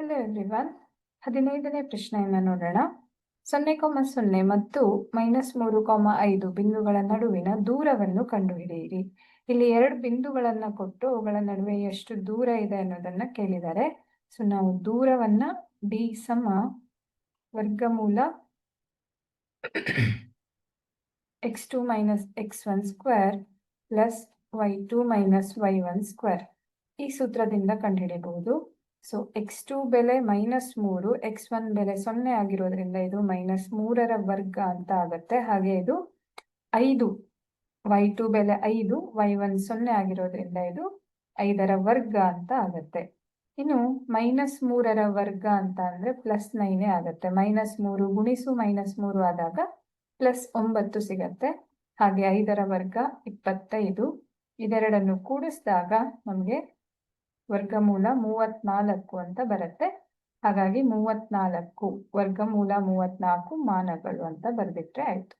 Hello everyone ಹದಿನೈದನೇ ಪ್ರಶ್ನೆಯನ್ನು ನೋಡೋಣ. ಸೊನ್ನೆ ಕೊಮ ಸೊನ್ನೆ ಮತ್ತು ಮೈನಸ್ ಮೂರು ಕೊಮ ಐದು ಬಿಂದುಗಳ ನಡುವಿನ ದೂರವನ್ನು ಕಂಡುಹಿಡಿಯಿರಿ. ಇಲ್ಲಿ ಎರಡು ಬಿಂದುಗಳನ್ನ ಕೊಟ್ಟು ಅವುಗಳ ನಡುವೆ ಎಷ್ಟು ದೂರ ಇದೆ ಅನ್ನೋದನ್ನ ಕೇಳಿದ್ದಾರೆ. ಸೊ ನಾವು ದೂರವನ್ನ ಡಿ ಸಮ ವರ್ಗಮೂಲ X two minus X one square plus Y two minus Y one square ಈ ಸೂತ್ರದಿಂದ ಕಂಡುಹಿಡಿಯಬಹುದು. ಸೊ ಎಕ್ಸ್ ಟು ಬೆಲೆ ಮೈನಸ್ ಮೂರು ಎಕ್ಸ್ ಒನ್ ಬೆಲೆ ಸೊನ್ನೆ ಆಗಿರೋದ್ರಿಂದ ಇದು ಮೈನಸ್ ಮೂರರ ವರ್ಗ ಅಂತ ಆಗತ್ತೆ. ಹಾಗೆ ಇದು ಐದು ವೈ ಟು ಬೆಲೆ ಐದು ವೈ ಒನ್ ಸೊನ್ನೆ ಆಗಿರೋದ್ರಿಂದ ಇದು ಐದರ ವರ್ಗ ಅಂತ ಆಗತ್ತೆ. ಇನ್ನು ಮೈನಸ್ ಮೂರರ ವರ್ಗ ಅಂತ ಅಂದ್ರೆ ಪ್ಲಸ್ ನೈನೇ ಆಗತ್ತೆ. ಮೈನಸ್ ಮೂರು ಗುಣಿಸು ಮೈನಸ್ ಮೂರು ಆದಾಗ ಪ್ಲಸ್ ಒಂಬತ್ತು ಸಿಗತ್ತೆ. ಹಾಗೆ ಐದರ ವರ್ಗ ಇಪ್ಪತ್ತೈದು. ಇದೆರಡನ್ನು ಕೂಡಿಸಿದಾಗ ನಮಗೆ ವರ್ಗಮೂಲ ಮೂವತ್ನಾಲ್ಕು ಅಂತ ಬರುತ್ತೆ. ಹಾಗಾಗಿ ಮೂವತ್ನಾಲ್ಕು ವರ್ಗಮೂಲ ಮೂವತ್ನಾಲ್ಕು ಮಾನಗಳು ಅಂತ ಬರೆದಿಟ್ರೆ ಆಯ್ತು.